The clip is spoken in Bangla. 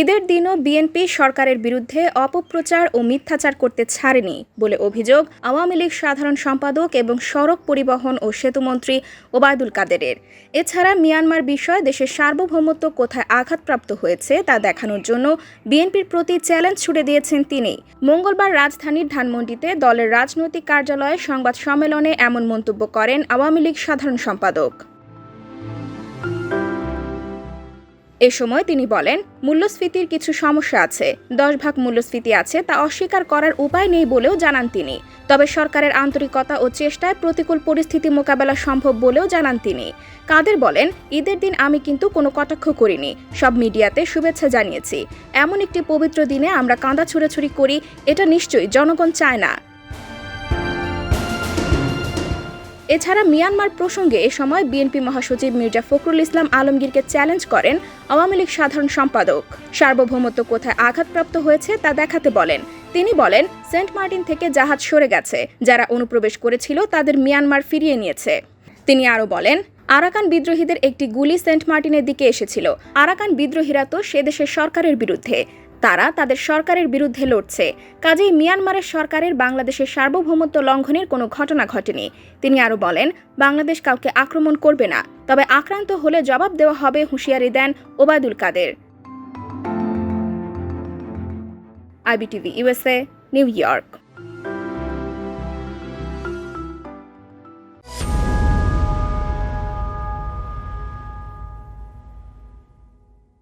ঈদের দিনও বিএনপি সরকারের বিরুদ্ধে অপপ্রচার ও মিথ্যাচার করতে ছাড়েনি বলে অভিযোগ আওয়ামী লীগ সাধারণ সম্পাদক এবং সড়ক পরিবহন ও সেতুমন্ত্রী ওবায়দুল কাদেরের। এছাড়া মিয়ানমার বিষয়ে দেশের সার্বভৌমত্ব কোথায় আঘাতপ্রাপ্ত হয়েছে তা দেখানোর জন্য বিএনপির প্রতি চ্যালেঞ্জ ছুড়ে দিয়েছেন তিনি। মঙ্গলবার রাজধানীর ধানমন্ডিতে দলের রাজনৈতিক কার্যালয়ে সংবাদ সম্মেলনে এমন মন্তব্য করেন আওয়ামী লীগ সাধারণ সম্পাদক। এ সময় তিনি বলেন, মূল্যস্ফীতির কিছু সমস্যা আছে। দশ ভাগ মূল্যস্ফীতি আছে তা অস্বীকার করার উপায় নেই বলেও জানান তিনি। তবে সরকারের আন্তরিকতা ও চেষ্টায় প্রতিকূল পরিস্থিতি মোকাবেলা সম্ভব বলেও জানান তিনি। কাদের বলেন, ঈদের দিন আমি কিন্তু কোনো কটাক্ষ করিনি। সব মিডিয়াতে শুভেচ্ছা জানিয়েছি। এমন একটি পবিত্র দিনে আমরা কাঁদা ছুড়াছুড়ি করি, এটা নিশ্চয়ই জনগণ চায় না। এছাড়া মিয়ানমার প্রসঙ্গে এ সময় বিএনপি মহাসচিব মির্জা ফখরুল ইসলাম আলমগীরকে চ্যালেঞ্জ করেন আওয়ামী লীগ সাধারণ সম্পাদক। সার্বভৌমত্ব কোথায় আঘাতপ্রাপ্ত হয়েছে তা দেখাতে বলেন। তিনি বলেন, সেন্ট মার্টিন থেকে জাহাজ সরে গেছে। যারা অনুপ্রবেশ করেছিল তাদের মিয়ানমার ফিরিয়ে নিয়েছে। তিনি আরও বলেন, আরাকান বিদ্রোহীদের একটি গুলি সেন্ট মার্টিনের দিকে এসেছিল। আরাকান বিদ্রোহীরা তো সে দেশের সরকারের বিরুদ্ধে। তারা তাদের সরকারের বিরুদ্ধে লড়ছে। কাজেই মিয়ানমারের সরকারের বাংলাদেশের সার্বভৌমত্ব লঙ্ঘনের কোনো ঘটনা ঘটেনি। তিনি আরও বলেন, বাংলাদেশ কাউকে আক্রমণ করবে না, তবে আক্রান্ত হলে জবাব দেওয়া হবে হুঁশিয়ারি দেন Obaidul Quader. IBTV USA New York.